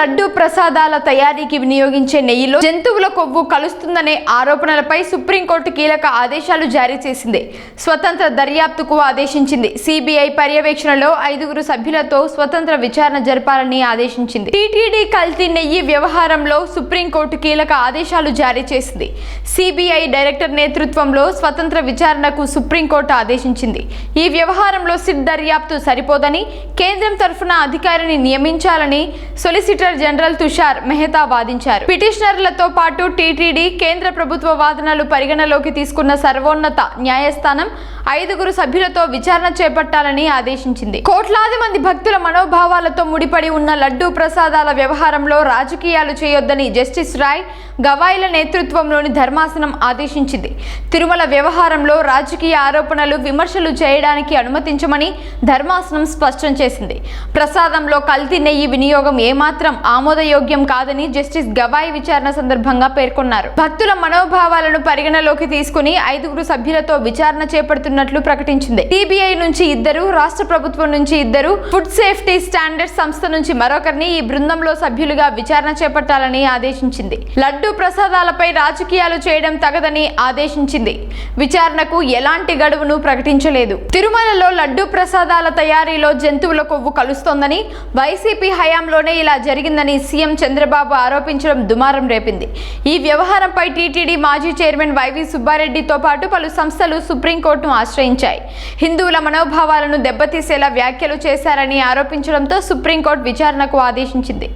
లడ్డు ప్రసాదాల తయారీకి వినియోగించే నెయ్యిలో జంతువుల కొవ్వు కలుస్తుందనే ఆరోపణలపై సుప్రీంకోర్టు కీలక ఆదేశాలు జారీ చేసింది. స్వతంత్ర దర్యాప్తుకు ఆదేశించింది. సిబిఐ పర్యవేక్షణలో ఐదుగురు సభ్యులతో స్వతంత్ర విచారణ జరపాలని ఆదేశించింది. టీటీడీ కల్తీ నెయ్యి వ్యవహారంలో సుప్రీంకోర్టు కీలక ఆదేశాలు జారీ చేసింది. సిబిఐ డైరెక్టర్ నేతృత్వంలో స్వతంత్ర విచారణకు సుప్రీంకోర్టు ఆదేశించింది. ఈ వ్యవహారంలో సిట్ దర్యాప్తు సరిపోదని కేంద్రం తరఫున అధికారిని నియమించాలని సొలిసిటర్ జనరల్ తుషార్ మెహతా వాదించారు. పిటిషనర్లతో పాటు టీటీడీ కేంద్ర ప్రభుత్వ వాదనలు పరిగణలోకి తీసుకున్న సర్వోన్నత న్యాయస్థానం ఐదుగురు సభ్యులతో విచారణ చేపట్టాలని ఆదేశించింది. కోట్లాది మంది భక్తుల మనోభావాలతో ముడిపడి ఉన్న లడ్డూ ప్రసాదాల వ్యవహారంలో రాజకీయాలు చేయొద్దని జస్టిస్ రాయ్ గవాయిల నేతృత్వంలోని ధర్మాసనం ఆదేశించింది. తిరుమల వ్యవహారంలో రాజకీయ ఆరోపణలు విమర్శలు చేయడానికి అనుమతించమని ధర్మాసనం స్పష్టం చేసింది. ప్రసాదంలో కల్తీ నెయ్యి వినియోగం ఏమాత్రం ఆమోదయోగ్యం కాదని జస్టిస్ గవాయి విచారణ సందర్భంగా పేర్కొన్నారు. భక్తుల మనోభావాలను పరిగణలోకి తీసుకుని ఐదుగురు సభ్యులతో విచారణ చేపడుతున్నట్లు ప్రకటించింది. టీబీఐ నుంచి ఇద్దరు రాష్ట్ర ప్రభుత్వం నుంచి ఇద్దరు ఫుడ్ సేఫ్టీ స్టాండర్డ్ సంస్థ నుంచి మరొకరిని ఈ బృందంలో సభ్యులుగా విచారణ చేపట్టాలని ఆదేశించింది. లడ్డూ ప్రసాదాలపై రాజకీయాలు చేయడం తగదని ఆదేశించింది. విచారణకు ఎలాంటి గడువును ప్రకటించలేదు. తిరుమలలో లడ్డూ ప్రసాదాల తయారీలో జంతువుల కొవ్వు కలుస్తోందని వైసీపీ హయాంలోనే ఇలా జరిగిందని సీఎం చంద్రబాబు ఆరోపించడం దుమారం రేపింది. ఈ వ్యవహారంపై టీటీడీ మాజీ చైర్మన్ వైవి సుబ్బారెడ్డితో పాటు పలు సంస్థలు సుప్రీంకోర్టును ఆశ్రయించాయి. హిందువుల మనోభావాలను దెబ్బతీసేలా వ్యాఖ్యలు చేశారని ఆరోపించడంతో సుప్రీంకోర్టు విచారణకు ఆదేశించింది.